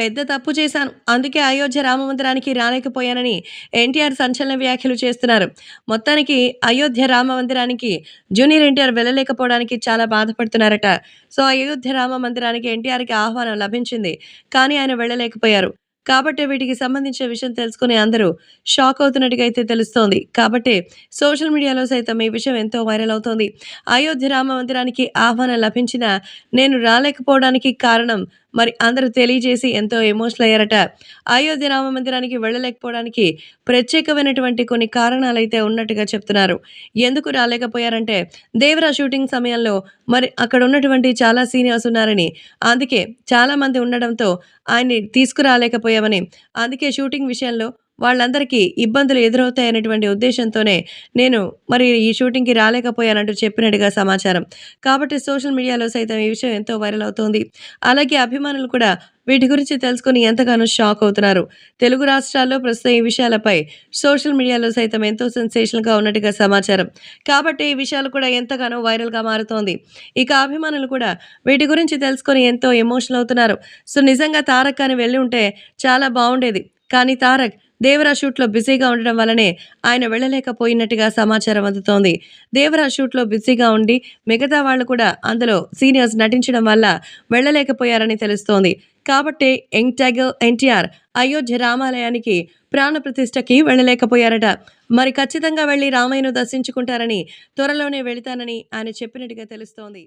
పెద్ద తప్పు చేశాను. అందుకే అయోధ్య రామ మందిరానికి రాలేకపోయానని ఎన్టీఆర్ సంచలన వ్యాఖ్యలు చేస్తున్నారు. మొత్తానికి అయోధ్య రామ మందిరానికి జూనియర్ ఎన్టీఆర్ వెళ్ళలేకపోవడానికి చాలా బాధపడుతున్నారట. సో అయోధ్య రామ మందిరానికి ఎన్టీఆర్కి ఆహ్వానం లభించింది. కానీ ఆయన వెళ్ళలేకపోయారు. కాబట్టి వీటికి సంబంధించిన విషయం తెలుసుకుని అందరూ షాక్ అవుతున్నట్టుగా అయితే తెలుస్తోంది. కాబట్టి సోషల్ మీడియాలో సైతం ఈ విషయం ఎంతో వైరల్ అవుతోంది. అయోధ్య రామ మందిరానికి ఆహ్వానం లభించిన నేను రాలేకపోవడానికి కారణం మరి అందరూ తెలియజేసి ఎంతో ఎమోషనల్ అయ్యారట. అయోధ్య రామ మందిరానికి వెళ్ళలేకపోవడానికి ప్రత్యేకమైనటువంటి కొన్ని కారణాలు అయితే ఉన్నట్టుగా చెప్తున్నారు. ఎందుకు రాలేకపోయారంటే దేవరా షూటింగ్ సమయంలో మరి అక్కడ ఉన్నటువంటి చాలా సీనియర్స్ ఉన్నారని అందుకే చాలామంది ఉండడంతో ఆయన్ని తీసుకురాలేకపోయామని అందుకే షూటింగ్ విషయంలో వాళ్ళందరికీ ఇబ్బందులు ఎదురవుతాయనేటువంటి ఉద్దేశంతోనే నేను మరి ఈ షూటింగ్కి రాలేకపోయానంటూ చెప్పినట్టుగా సమాచారం. కాబట్టి సోషల్ మీడియాలో సైతం ఈ విషయం ఎంతో వైరల్ అవుతోంది. అలాగే అభిమానులు కూడా వీటి గురించి తెలుసుకుని ఎంతగానో షాక్ అవుతున్నారు. తెలుగు రాష్ట్రాల్లో ప్రస్తుతం ఈ విషయాలపై సోషల్ మీడియాలో సైతం ఎంతో సెన్సేషన్గా ఉన్నట్టుగా సమాచారం. కాబట్టి ఈ విషయాలు కూడా ఎంతగానో వైరల్గా మారుతోంది. ఇక అభిమానులు కూడా వీటి గురించి తెలుసుకొని ఎంతో ఎమోషనల్ అవుతున్నారు. సో నిజంగా తారక్ అని వెళ్ళి ఉంటే చాలా బాగుండేది. కానీ తారక్ దేవరా షూట్లో బిజీగా ఉండడం వల్లనే ఆయన వెళ్ళలేకపోయినట్టుగా సమాచారం అందుతోంది. దేవరా షూట్లో బిజీగా ఉండి మిగతా వాళ్ళు కూడా అందులో సీనియర్స్ నటించడం వల్ల వెళ్ళలేకపోయారని తెలుస్తోంది. కాబట్టి యంగ్ టైగర్ ఎన్టీఆర్ అయోధ్య రామాలయానికి ప్రాణప్రతిష్ఠకి వెళ్ళలేకపోయారట. మరి ఖచ్చితంగా వెళ్ళి రామయ్యను దర్శించుకుంటారని త్వరలోనే వెళతానని ఆయన చెప్పినట్టుగా తెలుస్తోంది.